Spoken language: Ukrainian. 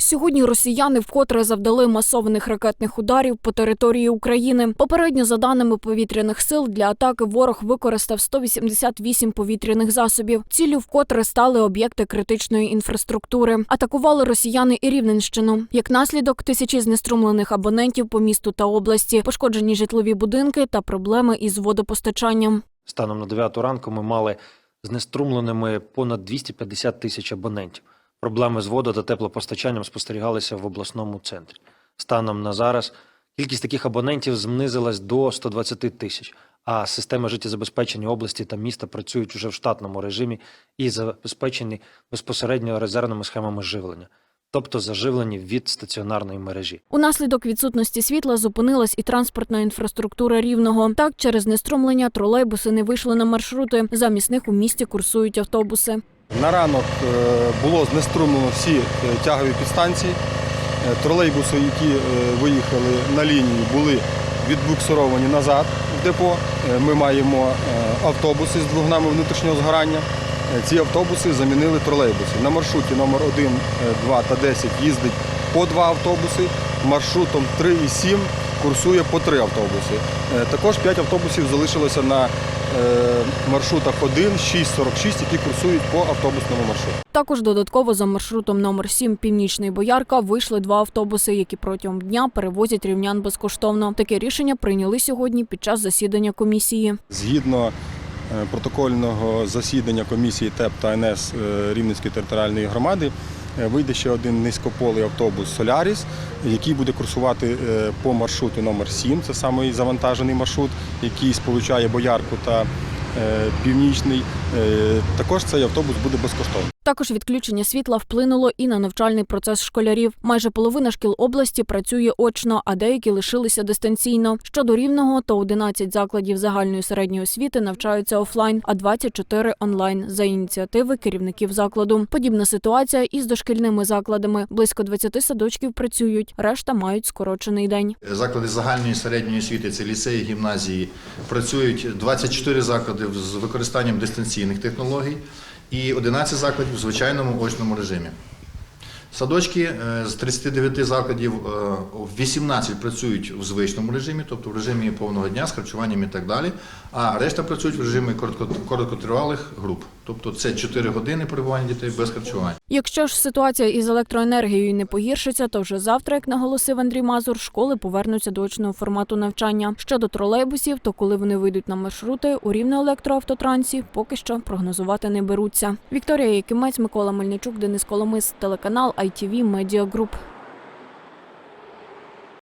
Сьогодні росіяни вкотре завдали масованих ракетних ударів по території України. Попередньо, за даними повітряних сил, для атаки ворог використав 188 повітряних засобів. Ціллю вкотре стали об'єкти критичної інфраструктури. Атакували росіяни і Рівненщину. Як наслідок, тисячі знеструмлених абонентів по місту та області, пошкоджені житлові будинки та проблеми із водопостачанням. Станом на 9 ранку ми мали знеструмленими понад 250 тисяч абонентів. Проблеми з водо- та теплопостачанням спостерігалися в обласному центрі. Станом на зараз кількість таких абонентів знизилась до 120 тисяч, а системи життєзабезпечення області та міста працюють уже в штатному режимі і забезпечені безпосередньо резервними схемами живлення, тобто заживлені від стаціонарної мережі. Унаслідок відсутності світла зупинилась і транспортна інфраструктура рівного. Так, через неструмлення тролейбуси не вийшли на маршрути. Замість них у місті курсують автобуси. На ранок е, було знеструмлено всі е, тягові підстанції. Е, Тролейбуси, які виїхали на лінію, були відбуксировані назад в депо. Ми маємо автобуси з двигунами внутрішнього згорання. Ці автобуси замінили тролейбуси. На маршруті номер 1, е, 2 та 10 їздить по два автобуси. Маршрутом 3 і 7 курсує по три автобуси. Е, Також 5 автобусів залишилося на е, маршрутах 1, 6, 46, які курсують по автобусному маршруту. Також додатково за маршрутом номер 7 Північний Боярка вийшли два автобуси, які протягом дня перевозять рівнян безкоштовно. Таке рішення прийняли сьогодні під час засідання комісії. Згідно е, протокольного засідання комісії ТЕП та НС Рівненської територіальної громади вийде ще один низькополий автобус Соляріс, який буде курсувати е, по маршруту номер 7 Це самий завантажений маршрут, який сполучає Боярку та е, Північний. Е, Також цей автобус буде безкоштовний. Також відключення світла вплинуло і на навчальний процес школярів. Майже половина шкіл області працює очно, а деякі лишилися дистанційно. Щодо рівного, то 11 закладів загальної середньої освіти навчаються офлайн, а 24 – онлайн за ініціативи керівників закладу. Подібна ситуація і з дошкільними закладами. Близько 20 садочків працюють, решта мають скорочений день. Заклади загальної середньої освіти, це ліцеї, гімназії, працюють 24 заклади з використанням дистанційних технологій і 11 закладів в звичайному очному режимі. Садочки е, з 39 закладів е, 18 працюють в звичному режимі, тобто в режимі повного дня з харчуванням і так далі, а решта працюють в режимі короткотривалих груп. Тобто це 4 години перебування дітей без харчування. Якщо ж ситуація із електроенергією не погіршиться, то вже завтра, як наголосив Андрій Мазур, школи повернуться до очного формату навчання. Щодо тролейбусів, то коли вони вийдуть на маршрути у рівне електроавтотрансі, поки що прогнозувати не беруться. Вікторія Якимець, Микола Мельничук, Денис Коломис, телеканал ITV Media Group.